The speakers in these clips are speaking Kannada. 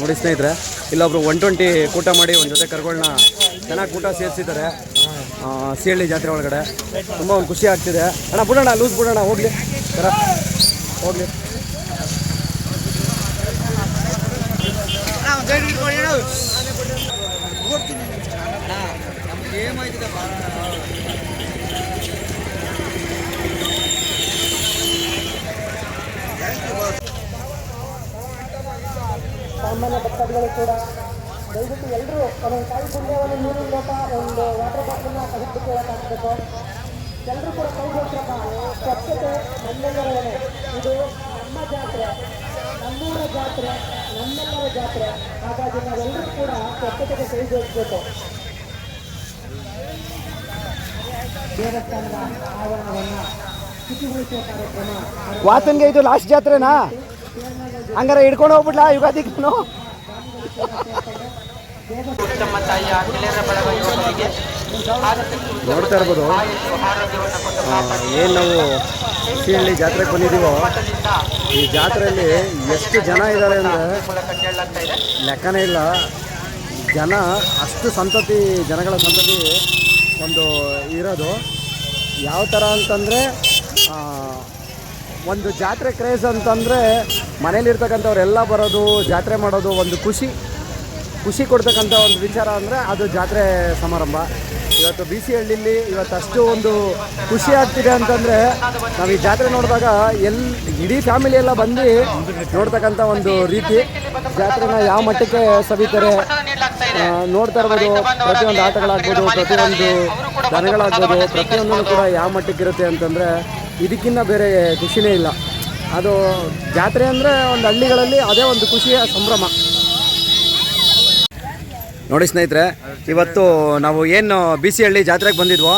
ನೋಡಿ ಸ್ನೇಹಿತರೆ, ಇಲ್ಲೊಬ್ರು ಒನ್ ಟ್ವೆಂಟಿ ಕೂಟ ಮಾಡಿ ಒಂದು ಜೊತೆ ಕರ್ಗಳನ್ನ ಚೆನ್ನಾಗಿ ಕೂಟ ಸೇರಿಸಿದ್ದಾರೆ. ಸಿಹಳ್ಳಿ ಜಾತ್ರೆ ಒಳಗಡೆ. ತುಂಬ ಒಂದು ಖುಷಿ ಆಗ್ತಿದೆ. ಅಣ್ಣ, ಬಿಡೋಣ, ಲೂಸ್ ಬಿಡೋಣ, ಹೋಗ್ಲಿ. ಸರ, ಹೋಗ್ಲಿ. ಸಾಮಾನ್ಯ ಭಕ್ತಾದಿಗಳು ಕೂಡ ದಯವಿಟ್ಟು ಎಲ್ಲರೂ ಒಂದೊಂದು ಕಾಯಿ ಮುಂದೆ ಒಂದು ನೀರಿನ ಲೋಟ ಒಂದು ವಾಟರ್ ಬಾಟಲ್ನ ತೆಗೆದುಬಿಟ್ಟು ಹೇಳೋಕ್ಕಾಗಬೇಕು ಎಲ್ಲರೂ ಕೂಡ ಕೈ ಜೋಡಿಸ್ರಪ್ಪ ಸ್ವಚ್ಛತೆ ನಮ್ಮೆಲ್ಲರೇ ಇದು ನಮ್ಮ ಜಾತ್ರೆ, ನಮ್ಮೂರ ಜಾತ್ರೆ, ನಮ್ಮೆಲ್ಲರ ಜಾತ್ರೆ. ಹಾಗಾಗಿ ನಾವೆಲ್ಲರೂ ಕೂಡ ಸ್ವಚ್ಛತೆಗೆ ಕೈ ಜೋಡಿಸ್ಬೇಕು. ದೇವಸ್ಥಾನದ ಆವರಣವನ್ನು ಕಾರ್ಯಕ್ರಮ. ವಾತನ್ಗೆ ಇದು ಲಾಸ್ಟ್ ಜಾತ್ರೆನಾ? ಹಂಗಾರೆ ಹಿಡ್ಕೊಂಡು ಹೋಗ್ಬಿಡ್ಲಾ ಯುಗಾದಿ ನಮ್ಮ ತಾಯಿಯ ಗೆಳೆಯರ ಬಳಗ ಯುವಕರಿಗೆ ನೋಡ್ತಾ ಇರ್ಬೋದು. ಏನು ನಾವು ಸಿಹಳ್ಳಿ ಜಾತ್ರೆಗೆ ಬಂದಿದ್ದೀವೋ? ಈ ಜಾತ್ರೆಯಲ್ಲಿ ಎಷ್ಟು ಜನ ಇದ್ದಾರೆ ಅಂದರೆ ಲೆಕ್ಕನೇ ಇಲ್ಲ. ಜನ ಅಷ್ಟು ಸಂತತಿ ಜನಗಳ ಸಂತತಿ ಒಂದು ಇರೋದು. ಯಾವ ಥರ ಅಂತಂದರೆ ಒಂದು ಜಾತ್ರೆ ಕ್ರೇಜ್ ಅಂತಂದರೆ ಮನೇಲಿರ್ತಕ್ಕಂಥವ್ರೆಲ್ಲ ಬರೋದು, ಜಾತ್ರೆ ಮಾಡೋದು ಒಂದು ಖುಷಿ. ಖುಷಿ ಕೊಡ್ತಕ್ಕಂಥ ಒಂದು ವಿಚಾರ ಅಂದರೆ ಅದು ಜಾತ್ರೆ ಸಮಾರಂಭ. ಇವತ್ತು ಬಿ ಸಿ ಹಳ್ಳಿಲಿ ಇವತ್ತು ಅಷ್ಟು ಒಂದು ಖುಷಿ ಆಗ್ತಿದೆ ಅಂತಂದರೆ ನಾವು ಈ ಜಾತ್ರೆ ನೋಡಿದಾಗ ಎಲ್, ಇಡೀ ಫ್ಯಾಮಿಲಿ ಎಲ್ಲ ಬಂದು ನೋಡ್ತಕ್ಕಂಥ ಒಂದು ರೀತಿ. ಜಾತ್ರೆನ ಯಾವ ಮಟ್ಟಕ್ಕೆ ಸವಿತಾರೆ ನೋಡ್ತಾ ಇರ್ಬೋದು. ಪ್ರತಿಯೊಂದು ಆಟಗಳಾಗ್ಬೋದು, ಪ್ರತಿಯೊಂದು ದನಗಳಾಗ್ಬೋದು ಪ್ರತಿಯೊಂದೂ ಕೂಡ ಯಾವ ಮಟ್ಟಕ್ಕಿರುತ್ತೆ ಅಂತಂದರೆ ಇದಕ್ಕಿಂತ ಬೇರೆ ಖುಷಿನೇ ಇಲ್ಲ. ಅದು ಜಾತ್ರೆ ಅಂದರೆ ಒಂದು ಹಳ್ಳಿಗಳಲ್ಲಿ ಅದೇ ಒಂದು ಖುಷಿಯ ಸಂಭ್ರಮ. ನೋಡಿ ಸ್ನೇಹಿತರೆ, ಇವತ್ತು ನಾವು ಏನು ಬಿ ಸಿ ಹಳ್ಳಿ ಜಾತ್ರೆಗೆ ಬಂದಿದ್ವೋ,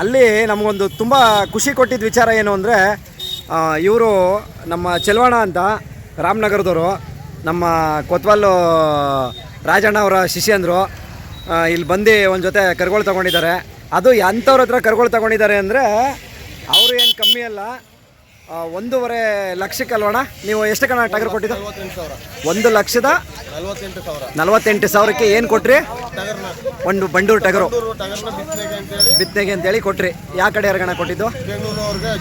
ಅಲ್ಲಿ ನಮಗೊಂದು ತುಂಬ ಖುಷಿ ಕೊಟ್ಟಿದ್ದ ವಿಚಾರ ಏನು ಅಂದರೆ ಇವರು ನಮ್ಮ ಚೆಲುವಣ ಅಂತ ರಾಮನಗರದವರು, ನಮ್ಮ ಕೊತ್ವಾಲು ರಾಜಣ್ಣ ಅವರ ಶಿಷ್ಯಂದರು ಇಲ್ಲಿ ಬಂದು ಒಂದು ಜೊತೆ ಕರ್ಗಳು ತೊಗೊಂಡಿದ್ದಾರೆ. ಅದು ಎಂಥವ್ರ ಹತ್ರ ಕರ್ಗಳು ತೊಗೊಂಡಿದ್ದಾರೆ ಅಂದರೆ, ಅವರು ಏನು ಕಮ್ಮಿ ಅಲ್ಲ ಒಂದೂವರೆ ಲಕ್ಷಕ್ಕೆ ನೀವು ಎಷ್ಟು ಕಣ ಟಗರ್ ಕೊಟ್ಟಿದ್ದು? ಒಂದು ಲಕ್ಷದ ನಲ್ವತ್ತೆಂಟು ಸಾವಿರ ನಲವತ್ತೆಂಟು ಸಾವಿರಕ್ಕೆ ಏನು ಕೊಟ್ರಿ? ಒಂದು ಬಂಡೂರು ಟಗರು. ಬಿತ್ತನೆಗೆ ಅಂತೇಳಿ ಕೊಟ್ರಿ. ಯಾವ ಕಡೆ ಯಾರ್ಗಣ ಕೊಟ್ಟಿದ್ದು? ಬೆಂಗಳೂರು ಅವ್ರಿಗೆ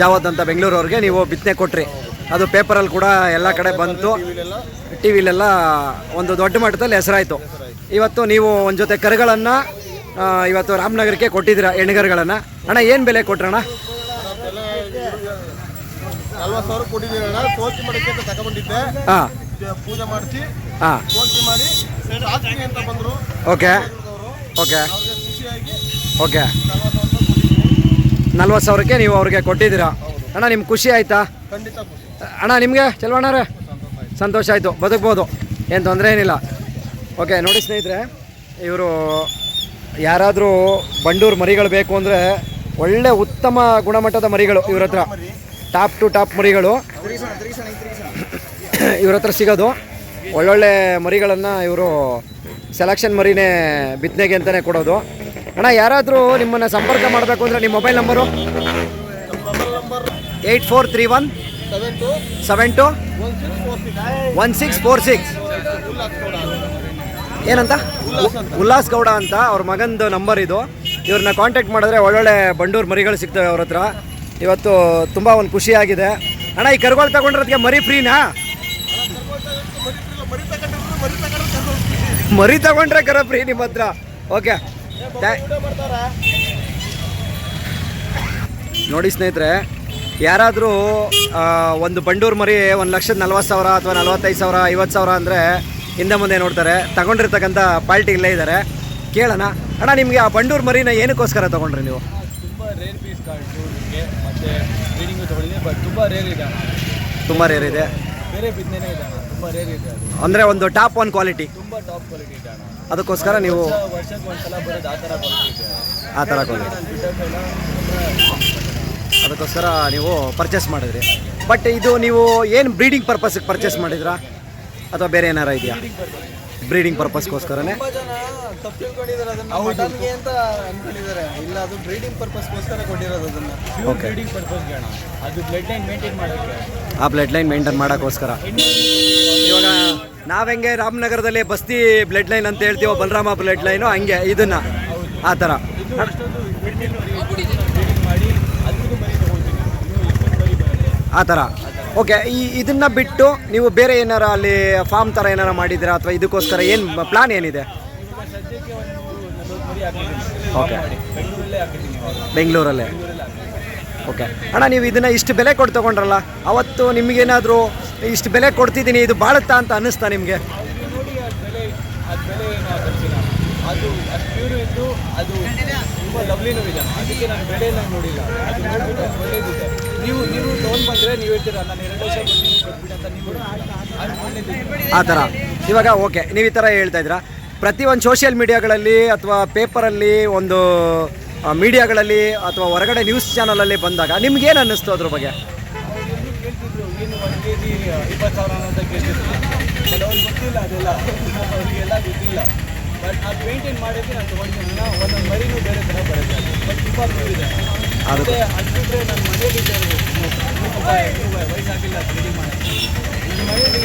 ಜಾವದ್ ಅಂತ ಬೆಂಗಳೂರು ಅವ್ರಿಗೆ ಬೆಂಗಳೂರವ್ರಿಗೆ ನೀವು ಬಿತ್ತನೆ ಕೊಟ್ರಿ. ಅದು ಪೇಪರಲ್ಲಿ ಕೂಡ ಎಲ್ಲ ಕಡೆ ಬಂತು. ಟಿ ವಿಲೆಲ್ಲ ಒಂದು ದೊಡ್ಡ ಮಟ್ಟದಲ್ಲಿ ಹೆಸರಾಯಿತು. ಇವತ್ತು ನೀವು ಒಂದು ಜೊತೆ ಕರುಗಳನ್ನು ಇವತ್ತು ರಾಮನಗರಕ್ಕೆ ಕೊಟ್ಟಿದ್ದೀರಾ ಎಣ್ಣೆಗರುಗಳನ್ನು ಅಣ್ಣ, ಏನು ಬೆಲೆ ಕೊಟ್ರಣ್ಣ? ನಲ್ವತ್ತು ಸಾವಿರ ಕೊಟ್ಟಿದ್ದೀವಿ ಅಣ್ಣ. ಮಾಡಕ್ಕೆ ಅಂತ ತಗೊಂಡಿದ್ದೆ ಹಾಂ. ಪೂಜೆ ಮಾಡಿಸಿ. ಹಾಂ. ಮಾಡಿ ರಾತ್ರಿ ಅಂತ ಬಂದರು. ಓಕೆ. ಓಕೆ. ಖುಷಿಯಾಗಿ ಓಕೆ. ನಲ್ವತ್ತು ಸಾವಿರಕ್ಕೆ ನೀವು ಅವ್ರಿಗೆ ಕೊಟ್ಟಿದ್ದೀರಾ? ಅಣ್ಣ ನಿಮ್ಗೆ ಖುಷಿ ಆಯಿತಾ? ಖಂಡಿತ ಖುಷಿ. ಅಣ್ಣ ನಿಮಗೆ ಚಲವಣ್ಣ ಸಂತೋಷ ಆಯಿತು. ಬದುಕ್ಬೋದು. ಏನು ತೊಂದರೆ ಏನಿಲ್ಲ. ಓಕೆ ನೋಡಿ ಸ್ನೇಹಿತರೆ ಇವರು ಯಾರಾದರೂ ಬಂಡೂರು ಮರಿಗಳು ಬೇಕು ಅಂದರೆ ಒಳ್ಳೆ ಉತ್ತಮ ಗುಣಮಟ್ಟದ ಮರಿಗಳು ಇವ್ರ ಹತ್ರ. ಟಾಪ್ ಟು ಟಾಪ್ ಮರಿಗಳು. ಇವ್ರ ಹತ್ರ ಸಿಗೋದು. ಒಳ್ಳೊಳ್ಳೆ ಮರಿಗಳನ್ನು ಇವರು ಸೆಲೆಕ್ಷನ್ ಮರಿನೇ ಬಿತ್ತನೆಗೆ ಅಂತಲೇ ಕೊಡೋದು. ಅಣ್ಣ, ಯಾರಾದರೂ ನಿಮ್ಮನ್ನು ಸಂಪರ್ಕ ಮಾಡಬೇಕು ಅಂದರೆ ನಿಮ್ಮ mobile number eight four three one seven two one six four six. ಏನಂತ? ಉಲ್ಲಾಸ್ ಗೌಡ ಅಂತ ಅವ್ರ ಮಗಂದು ನಂಬರ್ ಇದು. ಇವ್ರನ್ನ ಕಾಂಟ್ಯಾಕ್ಟ್ ಮಾಡಿದ್ರೆ ಒಳ್ಳೊಳ್ಳೆ ಬಂಡೂರು ಮರಿಗಳು ಸಿಗ್ತವೆ ಅವ್ರ ಹತ್ರ. ಇವತ್ತು ತುಂಬ ಒಂದು ಖುಷಿಯಾಗಿದೆ ಅಣ್ಣ, ಈ ಕರುಗಳು ತಗೊಂಡ್ರದಕ್ಕೆ ಮರಿ ಫ್ರೀನಾ ಮರಿ ತಗೊಂಡ್ರು ಕರ ಫ್ರೀ ನಿಮ್ಮ ಹತ್ರ. ಓಕೆ ನೋಡಿ ಸ್ನೇಹಿತರೆ, ಯಾರಾದರೂ ಒಂದು ಬಂಡೂರು ಮರಿ ಒಂದು ಲಕ್ಷದ ನಲ್ವತ್ತು ಸಾವಿರ ಅಥವಾ ನಲ್ವತ್ತೈದು ಸಾವಿರ, ಐವತ್ತು ಸಾವಿರ ಅಂದರೆ ಹಿಂದೆ ಮುಂದೆ ನೋಡ್ತಾರೆ. ತಗೊಂಡಿರ್ತಕ್ಕಂಥ ಪಾಲ್ಟಿ ಇಲ್ಲೇ ಇದ್ದಾರೆ. ಕೇಳೋಣ. ಅಣ್ಣ, ನಿಮಗೆ ಆ ಬಂಡೂರು ಮರಿನ ಏನಕ್ಕೋಸ್ಕರ ತೊಗೊಂಡ್ರಿ ನೀವು? ಬಟ್ ತುಂಬ ರೇರ್ ಇದೆ ಅಣ್ಣ. ತುಂಬ ರೇರ್ ಇದೆ. ಬೇರೆ ಬಿದ್ದನೇ ಇದೆ ಅಣ್ಣ ತುಂಬ ರೇರ್ ಇದೆ ಅದು. ಅಂದರೆ ಒಂದು ಟಾಪ್ ಒನ್ ಕ್ವಾಲಿಟಿ ತುಂಬ ಟಾಪ್ ಕ್ವಾಲಿಟಿ ಇದೆ ಅಣ್ಣ. ಅದಕ್ಕೋಸ್ಕರ ನೀವು ವರ್ಷ- ವರ್ಷಕ್ಕೆ ಒಂದ್ಸಲ ಬರೋದು ಆ ಥರ ಕ್ವಾಲಿಟಿ ಇದೆ. ಆ ಥರ ಕ್ವಾಲಿಟಿ ನಾನು ಅದಕ್ಕೋಸ್ಕರ ನೀವು ಪರ್ಚೇಸ್ ಮಾಡಿದ್ರಿ. ಬಟ್ ಇದು ನೀವು ಏನು ಬ್ರೀಡಿಂಗ್ ಪರ್ಪಸ್ಗೆ ಪರ್ಚೇಸ್ ಮಾಡಿದ್ರಾ? ಅಥವಾ ಬೇರೆ ಏನಾರ ಇದೆಯಾ? ಬ್ರೀಡಿಂಗ್ ಪರ್ಪಸ್ಗೋಸ್ಕರನೇ? ತುಂಬ ಜನ ತಪ್ಪು ತಿಳ್ಕೊಂಡಿದ್ದಾರೆ ಅದನ್ನು. ಮಟನ್ಗೆ ಅಂತ ಅನ್ಕೊಂಡಿದ್ದಾರೆ. ಇಲ್ಲ ಅದು ಬ್ರೀಡಿಂಗ್ ಪರ್ಪಸ್ಗೋಸ್ಕರ ಕೊಟ್ಟಿರೋದು ಅದನ್ನು. ಪ್ಯೂರ್ ಬ್ರೀಡಿಂಗ್ ಪರ್ಪಸ್ಗೆ ಅಣ್ಣ. ಅದು ಬ್ಲಡ್ ಲೈನ್ ಮೇಂಟೈನ್ ಮಾಡೋಕ್ಕೆ. ಆ ಬ್ಲಡ್ ಲೈನ್ ಮೇಂಟೈನ್ ಮಾಡೋಕ್ಕೋಸ್ಕರ. ಇವಾಗ ನಾವು ಹೆಂಗೆ ರಾಮನಗರದಲ್ಲಿ ಬಸ್ತಿ ಬ್ಲಡ್ ಲೈನ್ ಅಂತ ಹೇಳ್ತೀವೋ ಬಲರಾಮ ಬ್ಲಡ್ ಲೈನು ಹಂಗೆ ಇದನ್ನ. ಆ ಥರ. ಇದು ಅಷ್ಟೊಂದು ಬ್ರೀಡಿಂಗ್ ಮಾಡಿ ಅದ್ರದ್ದು ಮರಿ ತಗೊಳ್ತೀನಿ. ಇನ್ನು ಇಪ್ಪತ್ತು ಮರಿ ಬರುತ್ತೆ ಆ ಥರ. ಓಕೆ ಈ ಇದನ್ನ ಬಿಟ್ಟು ನೀವು ಬೇರೆ ಏನಾರ ಅಲ್ಲಿ ಫಾರ್ಮ್ ಥರ ಏನಾರ ಮಾಡಿದ್ದೀರಾ? ಅಥವಾ ಇದಕ್ಕೋಸ್ಕರ ಏನು ಪ್ಲಾನ್ ಏನಿದೆ? ಓಕೆ ಬೆಂಗಳೂರಲ್ಲೇ. ಓಕೆ ಅಣ್ಣ, ನೀವು ಇದನ್ನ ಇಷ್ಟು ಬೆಲೆ ಕೊಟ್ಟು ತಗೊಂಡ್ರಲ್ಲ, ಅವತ್ತು ನಿಮಗೇನಾದರೂ ಇಷ್ಟು ಬೆಲೆ ಕೊಡ್ತಿದ್ದೀನಿ, ಇದು ಬಾಳುತ್ತಾ ಅಂತ ಅನ್ನಿಸ್ತಾ ನಿಮಗೆ? ಅದು ಅಷ್ಟು ಪ್ಯೂರ್ ಇದ್ದು ಅದು ತುಂಬ ಲವ್ಲಿನೂ ಇದೆ ಅದಕ್ಕೆ ನಾನು ಬೆಳೆಯನ್ನು ನಾನು ನೋಡಿಲ್ಲ. ಅದು ನೋಡಿದ್ರೆ ಅದು ಒಳ್ಳೇದಿದೆ. ನೀವು ನೀವು ಟೋನ್ ಬಂದರೆ ನೀವು ಹೇಳ್ತೀರಾ ನಾನು ಎರಡು ವರ್ಷ ಕೊಟ್ಬಿಟ್ಟು ಅಂತ ನೀವು ಅದು ಆ ಥರ. ಇವಾಗ ಓಕೆ ನೀವು ಈ ಥರ ಹೇಳ್ತಾ ಇದ್ದೀರಾ. ಪ್ರತಿ ಒಂದು ಸೋಷಿಯಲ್ ಮೀಡಿಯಾಗಳಲ್ಲಿ ಅಥವಾ ಪೇಪರಲ್ಲಿ ಒಂದು ಮೀಡಿಯಾಗಳಲ್ಲಿ ಅಥವಾ ಹೊರಗಡೆ ನ್ಯೂಸ್ ಚಾನಲಲ್ಲಿ ಬಂದಾಗ ನಿಮ್ಗೇನು ಅನ್ನಿಸ್ತು ಅದ್ರ ಬಗ್ಗೆ? ಕೇಳ್ತಿದ್ರು ಏನು ಒಂದು ಕೆ ಜಿ ಇಪ್ಪತ್ತು ಸಾವಿರ ಅಂತ ಕೇಳ್ತಿದ್ರು ಗೊತ್ತಿಲ್ಲ ಅದೆಲ್ಲ. ಅವರಿಗೆಲ್ಲ ಗೊತ್ತಿಲ್ಲ. ಬಟ್ ಅದು ಮೇಂಟೈನ್ ಮಾಡೋಕ್ಕೆ ನಾನು ತೊಗೊಂಡಿದ್ದೀನಿ ಒಂದೊಂದು ಮರಿನೂ ಬೇರೆ ಥರ ಬರುತ್ತೆ ಬಟ್ ತುಂಬ ಇದೆ ಅದೇ ಅದು ಬಿಟ್ಟರೆ ನನ್ನ ಮನೆಯಲ್ಲಿ ಸ್ವಲ್ಪ ವಯಸ್ಸಾಗಿಲ್ಲ ಟ್ರೇಡಿಂಗ್ ಮಾಡೋಕ್ಕೆ. ನನ್ನ ಮನೆಯಲ್ಲಿ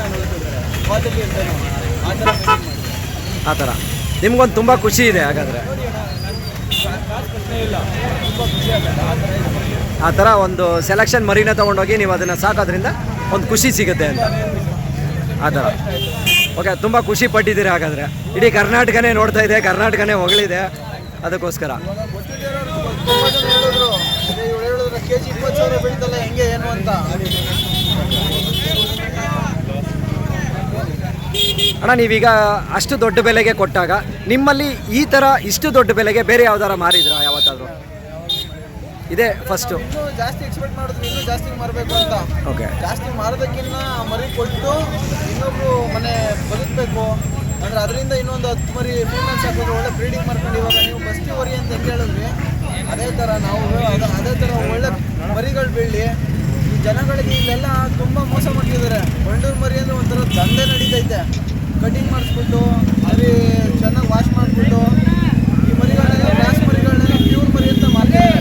ನಾನು ನೋಡ್ತಿದ್ದಾರೆ. ಕಾಲಲ್ಲಿ ಇರ್ತಾನೆ ಆ ಥರ ಆ ಥರ. ನಿಮ್ಗೊಂದು ತುಂಬ ಖುಷಿ ಇದೆ ಹಾಗಾದರೆ. ತುಂಬ ಆ ಥರ ಒಂದು ಸೆಲೆಕ್ಷನ್ ಮರಿನ ತೊಗೊಂಡೋಗಿ ನೀವು ಅದನ್ನು ಸಾಕೋದ್ರಿಂದ ಒಂದು ಖುಷಿ ಸಿಗುತ್ತೆ ಅಂತ. ಆ ಥರ. ಓಕೆ ತುಂಬ ಖುಷಿ ಪಟ್ಟಿದ್ದೀರಿ ಹಾಗಾದರೆ. ಇಡೀ ಕರ್ನಾಟಕನೇ ನೋಡ್ತಾ ಇದೆ ಕರ್ನಾಟಕನೇ ಹೊಗಳಿದೆ. ಅದಕ್ಕೋಸ್ಕರ. ಅಣ್ಣ ನೀವೀಗ ಅಷ್ಟು ದೊಡ್ಡ ಬೆಲೆಗೆ ಕೊಟ್ಟಾಗ ನಿಮ್ಮಲ್ಲಿ ಈ ಥರ ಇಷ್ಟು ದೊಡ್ಡ ಬೆಲೆಗೆ ಬೇರೆ ಯಾವ್ದಾರ ಮಾರಿದ್ರಾ ಯಾವತ್ತಾದರೂ? ಇದೇ ಫಸ್ಟು ಜಾಸ್ತಿ ಎಕ್ಸ್ಪೆಕ್ಟ್ ಮಾಡಿದ್ರು ಇನ್ನೂ ಜಾಸ್ತಿ ಮಾರಬೇಕು ಅಂತ. ಓಕೆ ಜಾಸ್ತಿ ಮಾರೋದಕ್ಕಿಂತ ಮರಿ ಕೊಟ್ಟು ಇನ್ನೊಬ್ರು ಮನೆ ಬದುಕಬೇಕು. ಅಂದ್ರೆ ಅದರಿಂದ ಇನ್ನೊಂದು ಹತ್ತು ಮರಿ ಫೀಮೇಲ್ಸ್ ಹಾಕಿದ್ರೆ ಒಳ್ಳೆ ಬ್ರೀಡಿಂಗ್ ಮಾಡ್ಕೊಂಡು ಇವಾಗ ನೀವು ಬಸ್ತಿ ವರಿ ಅಂತ ಹೆಂಗೆ ಹೇಳಿದ್ರಿ? ಅದೇ ಥರ ನಾವು ಅದೇ ಥರ ಒಳ್ಳೆ ಮರಿಗಳು ಬೀಳಿ ಈ ಜನಗಳಿಗೆ ಇಲ್ಲೆಲ್ಲ ತುಂಬ ಮೋಸ ಮಾಡ್ತಿದ್ದಾರೆ. ಬಂಡೂರು ಮರಿ ಅಂದರೆ ಒಂಥರ ದಂಧೆ ನಡೀತೈತೆ. ಕಟಿಂಗ್ ಮಾಡಿಸ್ಬಿಟ್ಟು ಅಲ್ಲಿ ಚೆನ್ನಾಗಿ ವಾಶ್ ಮಾಡಿಬಿಟ್ಟು, ಈ ಮರಿಗಳನ್ನೆಲ್ಲ ಗ್ಯಾಸ್ ಮರಿಗಳನ್ನೆಲ್ಲ ಪ್ಯೂರ್ ಮರಿ ಅಂತ ಮಾರ್ತಾರೆ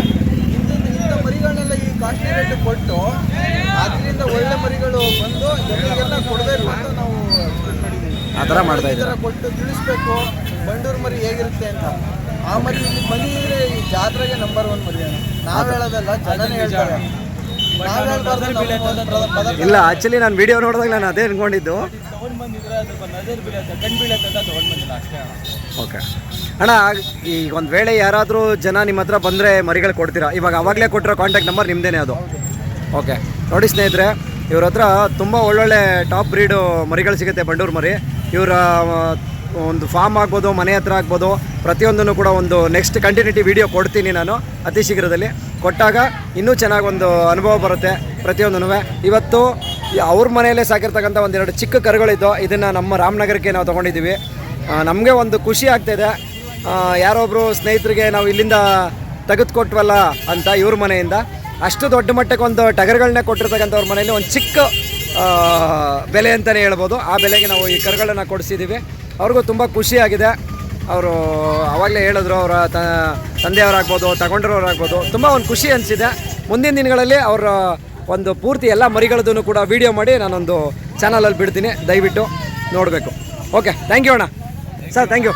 ಇಂಥ ಇಂಥ ಮರಿಗಳನ್ನೆಲ್ಲ ಈ ಕಾಸ್ಟ್ಲಿ ರೇಟ್ ಕೊಟ್ಟು ಅದರಿಂದ ಒಳ್ಳೆ ಮರಿಗಳು ಬಂದು ಜನರಿಗೆಲ್ಲ ಕೊಡಬೇಕು ಅಂತ ನಾವು expect ಮಾಡಿದ್ದೀವಿ ಆ ಥರ ಮಾಡ್ತಾ ಇದ್ದಾರೆ. ಕೊಟ್ಟು ತಿಳಿಸ್ಬೇಕು. ಬಂಡೂರು ಮರಿ ಹೇಗಿರುತ್ತೆ ಅಂತ. ಆ ಮರಿ ಇಲ್ಲಿ ಬಂದಿದ್ರೆ ಈ ಜಾತ್ರೆಗೆ ನಂಬರ್ ಒನ್ ಮರಿ ನಾವು ಹೇಳೋದಲ್ಲ ಜನನೇ ಹೇಳ್ತಾರೆ. ಇಲ್ಲ ಆಕ್ಚುಲಿ ನಾನು ವಿಡಿಯೋ ನೋಡಿದಾಗ ನಾನು ಅದೇ ಅನ್ಕೊಂಡಿದ್ದು. ಓಕೆ. ಅಣ್ಣ ಈಗ ಒಂದು ವೇಳೆ ಯಾರಾದರೂ ಜನ ನಿಮ್ಮ ಹತ್ರ ಬಂದರೆ ಮರಿಗಳು ಕೊಡ್ತೀರಾ? ಇವಾಗ ಅವಾಗಲೇ ಕೊಟ್ಟಿರೋ ಕಾಂಟ್ಯಾಕ್ಟ್ ನಂಬರ್ ನಿಮ್ಮದೇನೆ ಅದು. ಓಕೆ. ನೋಡಿ ಸ್ನೇಹಿತರೆ ಇವ್ರ ಹತ್ರ ತುಂಬ ಒಳ್ಳೊಳ್ಳೆ ಟಾಪ್ ಬ್ರೀಡು ಮರಿಗಳು ಸಿಗುತ್ತೆ ಬಂಡೂರು ಮರಿ. ಇವರ ಒಂದು ಫಾರ್ಮ್ ಆಗ್ಬೋದು, ಮನೆ ಹತ್ರ ಆಗ್ಬೋದು, ಪ್ರತಿಯೊಂದನ್ನು ಕೂಡ ಒಂದು ನೆಕ್ಸ್ಟ್ ಕಂಟಿನ್ಯೂಟಿ ವಿಡಿಯೋ ಕೊಡ್ತೀನಿ ನಾನು ಅತಿ ಶೀಘ್ರದಲ್ಲಿ. ಕೊಟ್ಟಾಗ ಇನ್ನೂ ಚೆನ್ನಾಗಿ ಒಂದು ಅನುಭವ ಬರುತ್ತೆ ಪ್ರತಿಯೊಂದೂ ಇವತ್ತು ಅವ್ರ ಮನೆಯಲ್ಲೇ ಸಾಕಿರ್ತಕ್ಕಂಥ ಒಂದೆರಡು ಚಿಕ್ಕ ಕರುಗಳಿದ್ದು, ಇದನ್ನು ನಮ್ಮ ರಾಮನಗರಕ್ಕೆ ನಾವು ತೊಗೊಂಡಿದ್ದೀವಿ. ನಮಗೆ ಒಂದು ಖುಷಿ ಆಗ್ತಾಯಿದೆ ಯಾರೊಬ್ಬರು ಸ್ನೇಹಿತರಿಗೆ ನಾವು ಇಲ್ಲಿಂದ ತೆಗೆದುಕೊಟ್ವಲ್ಲ ಅಂತ ಇವ್ರ ಮನೆಯಿಂದ, ಅಷ್ಟು ದೊಡ್ಡ ಮಟ್ಟಕ್ಕೆ ಒಂದು ಟಗರ್ಗಳನ್ನೇ ಕೊಟ್ಟಿರ್ತಕ್ಕಂಥವ್ರ ಮನೆಯಲ್ಲಿ ಒಂದು ಚಿಕ್ಕ ಬೆಲೆ ಅಂತಲೇ ಹೇಳ್ಬೋದು. ಆ ಬೆಲೆಗೆ ನಾವು ಈ ಕರುಗಳನ್ನು ಕೊಡಿಸಿದ್ದೀವಿ ಅವ್ರಿಗೂ ತುಂಬ ಖುಷಿಯಾಗಿದೆ. ಅವರು ಆವಾಗಲೇ ಹೇಳಿದ್ರು, ಅವರ ತ, ತಂದೆಯವರಾಗ್ಬೋದು, ತಗೊಂಡಿರೋರಾಗ್ಬೋದು. ತುಂಬ ಒಂದು ಖುಷಿ ಅನಿಸಿದೆ. ಮುಂದಿನ ದಿನಗಳಲ್ಲಿ ಅವರ ಒಂದು ಪೂರ್ತಿ ಎಲ್ಲ ಮರಿಗಳದ್ದು ಕೂಡ ವೀಡಿಯೋ ಮಾಡಿ ನಾನೊಂದು ಚಾನಲಲ್ಲಿ ಬಿಡ್ತೀನಿ. ದಯವಿಟ್ಟು ನೋಡಬೇಕು. ಓಕೆ ಥ್ಯಾಂಕ್ ಯು ಅಣ್ಣ. Sir thank you